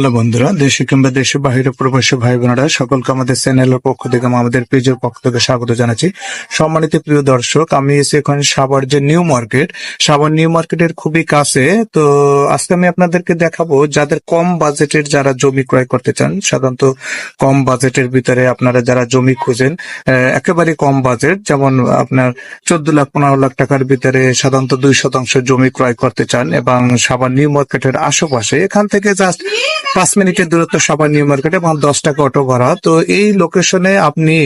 Hello বন্ধুরা, দেশে কিংবা দেশের বাইরে প্রবাসী ভাই বোনেরা সকলকে আমাদের চ্যানেলের পক্ষ থেকে আমাদের পেজের পক্ষ থেকে স্বাগত জানাচ্ছি। সম্মানিত প্রিয় দর্শক, আমি এসে এখন সাভার যে নিউ মার্কেট, সাভার নিউ মার্কেটের খুবই কাছে। তো আজকে আমি আপনাদেরকে দেখাবো যাদের কম বাজেটের যারা জমি ক্রয় করতে চান, সাধারণত কম বাজেটের ভিতরে আপনারা যারা জমি খুঁজেন একেবারে কম বাজেট, যেমন আপনার চোদ্দ লাখ, পনেরো লাখ টাকার ভিতরে সাধারণত দুই শতাংশ জমি ক্রয় করতে চান এবং সাভার নিউ মার্কেটের আশেপাশে, এখান থেকে জাস্ট পাঁচ মিনিটের দূরত্ব সাভার নিউ মার্কেট এবং দশ টাকা অটো ভাড়া। তো এই লোকেশনে আপনি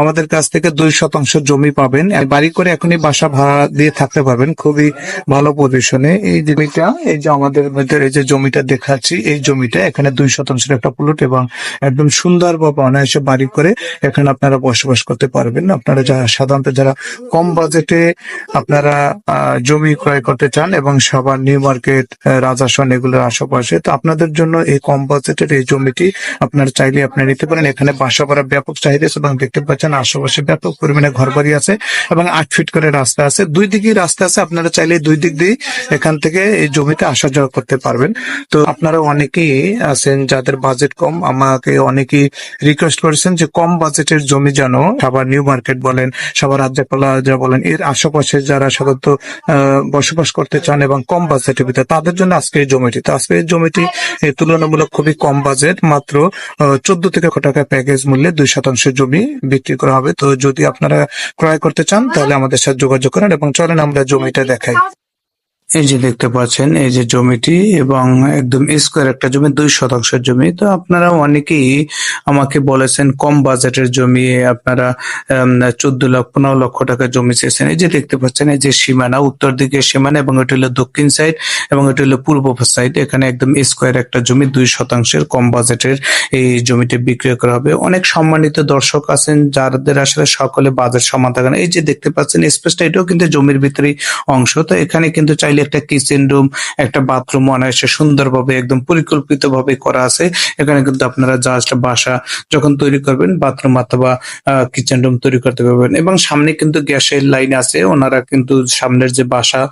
আমাদের কাছ থেকে দুই শতাংশ জমি পাবেন। বাড়ি করে এখনই বাসা ভাড়া দিয়ে থাকতে পারবেন। খুবই ভালো পজিশনে এই জমিটা, এই যে আমাদের ভিতরে যে জমিটা দেখাচ্ছি, এই জমিটা এখানে দুই শতাংশের একটা প্লট এবং একদম সুন্দরভাবে অনায়াসে বাড়ি করে এখানে আপনারা বসবাস করতে পারবেন। আপনারা যারা, সাধারণত যারা কম বাজেটে আপনারা জমি ক্রয় করতে চান এবং সাভার নিউ মার্কেট রাজাসন এগুলোর আশেপাশে, তো আপনাদের জন্য এই কম বাজেটের এই জমিটি আপনারা চাইলে আপনারা নিতে পারেন। এখানে বাসা করার ব্যাপক চাহিদা আছে এবং দেখতে পাচ্ছেন আশেপাশে ব্যাপক পরিমাণে ঘর বাড়ি আছে এবং আট ফিট করে রাস্তা আছে। দুই দিকেই রাস্তা আছে আপনারা চাইলে দুই দিক দিয়ে এখান থেকে এই জমিতে আসা যাওয়া করতে পারবেন। তো আপনারা অনেকেই আছেন যাদের বাজেট কম আমাকে অনেকেই রিকোয়েস্ট করেছেন যে কম বাজেটের জমি যেন সাভার নিউ মার্কেট বলেন সাভার রাজ্যপালা যা বলেন এর আশেপাশে যারা সাধারণত বসবাস করতে চান এবং কম বাজেটের ভিতরে তাদের জন্য আজকে এই জমিটি। তো আজকে এই জমিটি এ, তুলনামূলক খুবই কম বাজেট মাত্র চোদ্দ থেকে টাকা প্যাকেজ মূল্যে দুই শতাংশ জমি বিক্রি করা হবে। তো যদি আপনারা ক্রয় করতে চান তাহলে আমাদের সাথে যোগাযোগ করেন এবং চলেন আমরা জমিটা দেখাই। এই যে দেখতে পাচ্ছেন, এই যে জমিটি এবং একদম স্কোয়ার একটা জমি, দুই শতাংশের জমি। তো আপনারা অনেকেই আমাকে বলেছেন, কম বাজেটের জমি, আপনারা চোদ্দ লক্ষ পনেরো লক্ষ টাকা জমি চেয়েছেন। এই যে দেখতে পাচ্ছেন, এই যে সীমানা, উত্তর দিকে সীমানা এবং এটা হলো দক্ষিণ সাইড এবং এটা হলো পূর্ব সাইড এখানে একদম স্কোয়ার একটা জমি, দুই শতাংশের কম বাজেটের এই জমিটি বিক্রয় করা হবে। অনেক সম্মানিত দর্শক আছেন, যাদের আসলে সকলে বাজেট সমান থাকে না। এই যে দেখতে পাচ্ছেন স্পেসটা এটাও কিন্তু জমির ভিতরে অংশ। তো এখানে কিন্তু চাইলে একটা কিচেন রুম একটা বাথরুম অনায়াসে সুন্দরভাবে একদম পরিকল্পিত ভাবে করা আছে। এখানে কিন্তু আপনারা জাস্ট বাসা যখন তৈরি করবেন বাথরুম অথবা কিচেন রুম তৈরি করতে পারবেন। এবং সামনে কিন্তু গ্যাসের লাইন আছে, ওনারা কিন্তু সামনের যে বাসা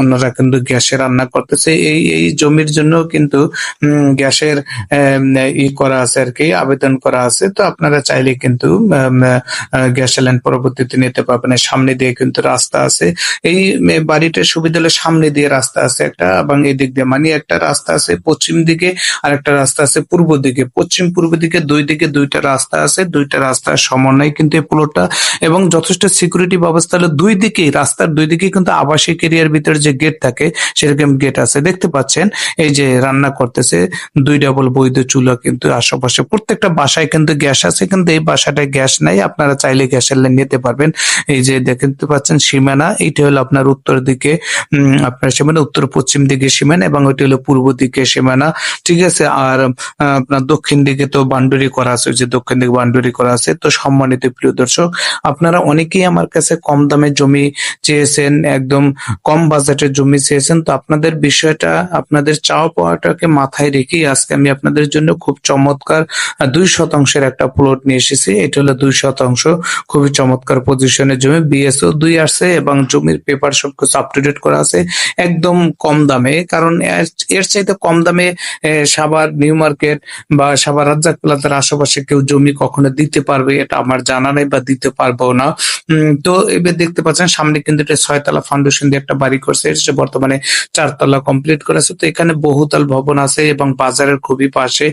ওনারা কিন্তু গ্যাসে রান্না করতেছে। এই এই জমির জন্য কিন্তু গ্যাসের ই করা আছে আর কি, আবেদন করা আছে। তো আপনারা চাইলে কিন্তু গ্যাস লাইন পরবর্তীতে নিতে পারবেন। সামনে দিয়ে কিন্তু রাস্তা আছে। এই বাড়িটার সুবিধা হলে সামনে দিয়ে রাস্তা আছে একটা, এবং এই দিক দিয়ে মানে একটা রাস্তা আছে পশ্চিম দিকে, আর একটা রাস্তা আছে পূর্ব দিকে। পশ্চিম পূর্ব দিকে দুই দিকে দুইটা রাস্তা আছে, দুইটা রাস্তার সমন্বয় কিন্তু এই প্লটটা এবং যথেষ্ট সিকিউরিটি ব্যবস্থা হলো দুই দিকেই, রাস্তার দুই দিকে কিন্তু আবাসিক এরিয়ার ভিতরে যে গেট থাকে, সেরকম গেট আছে। দেখতে পাচ্ছেন, এই যে রান্না করতেছে দুই ডাবল বৈধ চুলা কিন্তু আশেপাশে। প্রত্যেকটা বাসায় কিন্তু গ্যাস আছে, কিন্তু এই বাসাটায় গ্যাস নাই। আপনারা চাইলে গ্যাসের লাইন নিতে পারবেন। এই যে দেখতে পাচ্ছেন সীমানা, এইটা হলো আপনার উত্তর দিকে আপনার সীমানা, উত্তর পশ্চিম দিকে সীমানা এবং ওইটা হলো পূর্ব দিকে সীমানা। ঠিক আছে? আর আপনার দক্ষিণ দিকে তো বান্ডুরি করা আছে যে দক্ষিণ দিকে বান্ডুরি করা আছে। তো সম্মানিত প্রিয় দর্শক, আপনারা অনেকেই আমার কাছে কম দামে জমি চেয়েছেন, একদম কম বাজেটের জমি চেয়েছেন। তো আপনাদের বিষয়টা, আপনাদের চাওয়া পাওয়াটাকে মাথায় রেখেই আজকে আমি আপনাদের জন্য খুব চমৎকার দুই শতাংশের একটা প্লট নিয়ে এসেছি। এটা হলো দুই শতাংশ, খুবই চমৎকার পজিশনের জমি। বিএসও দুই আসছে এবং জমির পেপার সবকিছু আপ টু ডেট করা আছে। একদম কম দামে কারণ এর- চাইতে কম দামে এ, সাভার নিউ মার্কেট বা সাভার রাজ্জাক প্লাজার আশেপাশে কেউ জমি কখনো দিতে পারবে এটা আমার জানা নেই বা দিতে পারব না। তো এবার দেখতে পাচ্ছেন সামনে কিন্তু এটা ছয়তলা ফাউন্ডেশন দিয়ে একটা বাড়ি করছে এটা বর্তমানে চারতলা কমপ্লিট করেছে তো এখানে বহুতল ভবন আছে এবং বাজারের খুবই পাশে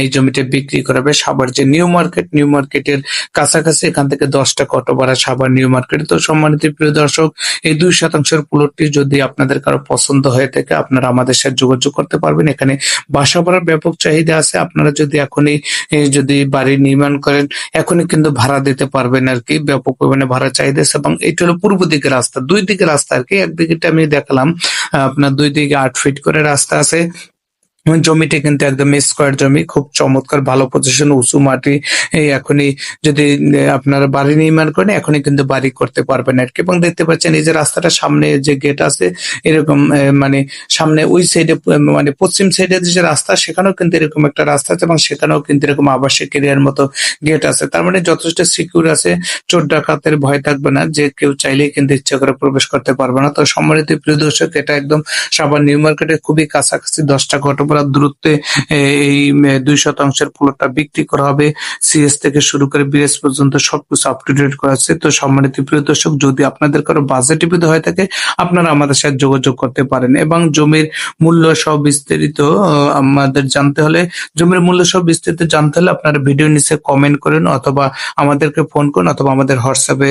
এই জমিটা বিক্রি করাবে। সাভার যে নিউ মার্কেট নিউ মার্কেটের কাছাকাছি এখান থেকে দশটা অটো ভাড়া সাভার নিউ মার্কেট। তো সম্মানিত প্রিয় দর্শক এই দুই শতাংশের প্লটটি যদি আপনাদের কারও পছন্দ হয়ে থাকে, আপনারা আমাদের সাথে যোগাযোগ করতে পারবেন। এখানে বাসা ভাড়ার ব্যাপক চাহিদা আছে। আপনারা যদি এখনই যদি বাড়ি নির্মাণ করেন, এখনই কিন্তু ভাড়া দিতে পারবেন আর কি। ব্যাপক পরিমাণে ভাড়া চাহিদা আছে এবং এটা হলো পূর্ব দিকে রাস্তা। দুই দিকে রাস্তা আর কি। একদিকে আমি দেখালাম। আপনার দুই দিকে আট ফিট করে রাস্তা আছে। জমিটি কিন্তু একদম স্কোয়ার জমি, খুব চমৎকার, ভালো পজিশন উঁচু মাটি। এখনই যদি আপনারা বাড়ি নির্মাণ করেন, এখনই কিন্তু বাড়ি করতে পারবেন আর কি এবং দেখতে পাচ্ছেন, এই যে রাস্তাটা সামনে যে গেট আছে, এরকম মানে সামনে ওই সাইডে মানে পশ্চিম সাইডে যে রাস্তা, সেখানেও কিন্তু এরকম একটা রাস্তা আছে এবং সেখানেও কিন্তু এরকম আবাসিক এরিয়ার মতো গেট আছে। তার মানে যথেষ্ট সিকিউর আছে, চোর ডাকাতের ভয় থাকবে না, যে কেউ চাইলেই কিন্তু ইচ্ছা করে প্রবেশ করতে পারবে না। তো সম্মানিত প্রিয় দর্শক, এটা একদম সাভার নিউ মার্কেটের খুবই কাছাকাছি দশটা অটো করার দূরত্বে এই দুই শতাংশের প্লটটা বিক্রি করা হবে। সিএস থেকে শুরু করে বিএস পর্যন্ত সবকিছু আপ টু ডেট করা আছে। তো সম্মানিত প্রিয় দর্শক, যদি আপনাদের কারও বাজেট হয়ে থাকে, আপনারা আমাদের সাথে যোগাযোগ করতে পারেন। এবং জমির মূল্য সহ বিস্তারিত আমাদের জানতে হলে, জমির মূল্য সহ বিস্তারিত জানতে হলে আপনারা ভিডিও নিচে কমেন্ট করেন অথবা আমাদেরকে ফোন করুন অথবা আমাদের হোয়াটসঅ্যাপে